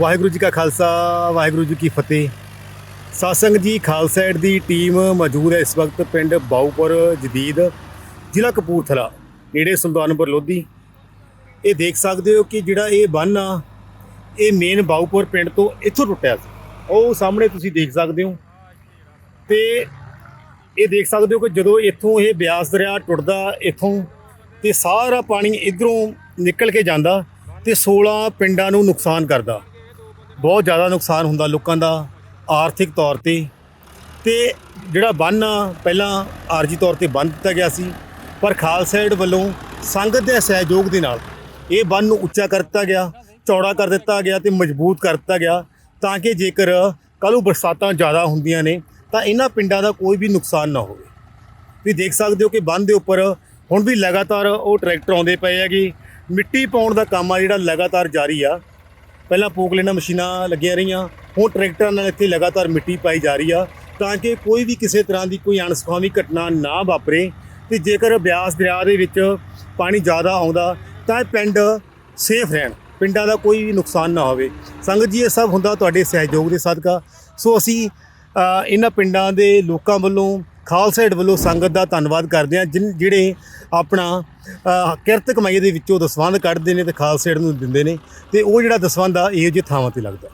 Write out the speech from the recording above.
ਵਾਹਿਗੁਰੂ ਜੀ ਕਾ ਖਾਲਸਾ, ਵਾਹਿਗੁਰੂ ਜੀ ਕੀ ਫਤਿਹ। ਸਾਸੰਗ ਜੀ ਖਾਲਸਾ ਏਡ ਦੀ ਟੀਮ ਮੌਜੂਦ ਹੈ ਇਸ ਵਕਤ ਪਿੰਡ ਬਾਊਪੁਰ, ਜਦੀਦ, ਜ਼ਿਲ੍ਹਾ ਕਪੂਰਥਲਾ, ਨੇੜੇ ਸੁਲਤਾਨਪੁਰ ਲੋਧੀ। ਇਹ ਦੇਖ ਸਕਦੇ ਹੋ ਕਿ ਜਿਹੜਾ ਇਹ ਬੰਨ ਆ, ਇਹ ਮੇਨ ਬਾਊਪੁਰ ਪਿੰਡ ਤੋਂ ਇੱਥੋਂ ਟੁੱਟਿਆ ਸੀ। ਉਹ ਸਾਹਮਣੇ ਤੁਸੀਂ ਦੇਖ ਸਕਦੇ ਹੋ। ਤੇ ਇਹ ਦੇਖ ਸਕਦੇ ਹੋ ਕਿ ਜਦੋਂ ਇੱਥੋਂ ਇਹ ਬਿਆਸ ਦਰਿਆ ਟੁੱਟਦਾ ਇੱਥੋਂ, ਤੇ ਸਾਰਾ ਪਾਣੀ ਇਧਰੋਂ ਨਿਕਲ ਕੇ ਜਾਂਦਾ ਤੇ 16 ਪਿੰਡਾਂ ਨੂੰ ਨੁਕਸਾਨ ਕਰਦਾ। ਬਹੁਤ ਜ਼ਿਆਦਾ ਨੁਕਸਾਨ ਹੁੰਦਾ ਲੋਕਾਂ ਦਾ ਆਰਥਿਕ ਤੌਰ ਤੇ। ਤੇ ਜਿਹੜਾ ਬੰਨ ਆ ਪਹਿਲਾਂ ਆਰਜੀ ਤੌਰ ਤੇ ਬੰਨ ਦਿੱਤਾ ਗਿਆ ਸੀ, ਪਰ ਖਾਲਸਾ ਏਡ ਵੱਲੋਂ ਸੰਗਤ ਦੇ ਸਹਿਯੋਗ ਦੇ ਨਾਲ ਇਹ ਬੰਨ ਨੂੰ ਉੱਚਾ ਕਰ ਦਿੱਤਾ ਗਿਆ, ਚੌੜਾ ਕਰ ਦਿੱਤਾ ਗਿਆ ਤੇ ਮਜ਼ਬੂਤ ਕਰ ਦਿੱਤਾ ਗਿਆ ਤਾਂ ਕਿ ਜੇਕਰ ਕੱਲ੍ਹ ਬਰਸਾਤਾਂ ਜ਼ਿਆਦਾ ਹੁੰਦੀਆਂ ਨੇ, ਤਾਂ ਇਹਨਾਂ ਪਿੰਡਾਂ ਦਾ ਕੋਈ ਵੀ ਨੁਕਸਾਨ ਨਾ ਹੋਵੇ। ਤੁਸੀਂ ਦੇਖ ਸਕਦੇ ਹੋ ਕਿ ਬੰਨ ਦੇ ਉੱਪਰ ਹੁਣ ਵੀ ਲਗਾਤਾਰ ਉਹ ਟਰੈਕਟਰ ਆਉਂਦੇ ਪਏ ਹੈਗੇ। ਮਿੱਟੀ ਪਾਉਣ ਦਾ ਕੰਮ ਆ ਜਿਹੜਾ ਲਗਾਤਾਰ ਜਾਰੀ ਆ। ਪਹਿਲਾਂ ਪੋਕ ਲੈਣਾ ਮਸ਼ੀਨਾਂ ਲੱਗੀਆਂ ਰਹੀਆਂ, ਹੁਣ ਟਰੈਕਟਰਾਂ ਨਾਲ ਇੱਥੇ ਲਗਾਤਾਰ ਮਿੱਟੀ ਪਾਈ ਜਾ ਰਹੀ ਆ, ਤਾਂ ਕਿ ਕੋਈ ਵੀ ਕਿਸੇ ਤਰ੍ਹਾਂ ਦੀ ਕੋਈ ਅਣਸੁਖਾਵੀ ਘਟਨਾ ਨਾ ਵਾਪਰੇ ਤੇ ਜੇਕਰ ਬਿਆਸ ਦਰਿਆ ਦੇ ਵਿੱਚ ਪਾਣੀ ਜ਼ਿਆਦਾ ਆਉਂਦਾ, ਤਾਂ ਪਿੰਡ ਸੇਫ ਰਹਿਣ, ਪਿੰਡਾਂ ਦਾ ਕੋਈ ਵੀ ਨੁਕਸਾਨ ਨਾ ਹੋਵੇ। ਸੰਗਤ ਜੀ, ਇਹ ਸਭ ਹੁੰਦਾ ਤੁਹਾਡੇ ਸਹਿਯੋਗ ਦੇ ਸਦਕਾ। ਸੋ ਅਸੀਂ ਇਹਨਾਂ ਪਿੰਡਾਂ ਦੇ ਲੋਕਾਂ ਵੱਲੋਂ ਖਾਲਸਾ ਏਡ ਵੱਲੋਂ ਸੰਗਤ ਦਾ ਧੰਨਵਾਦ ਕਰਦੇ ਹਾਂ। ਜਿਨ ਜਿਹੜੇ ਆਪਣਾ ਕਿਰਤ ਕਮਾਈ ਦੇ ਵਿੱਚੋਂ ਦਸਵੰਧ ਕੱਢਦੇ ਨੇ ਤੇ ਖਾਲਸਾ ਏਡ ਨੂੰ ਦਿੰਦੇ ਨੇ ਤੇ ਉਹ ਜਿਹੜਾ ਦਸਵੰਧ ਆ, ਇਹੋ ਜਿਹੇ ਥਾਵਾਂ ਤੇ ਲੱਗਦਾ।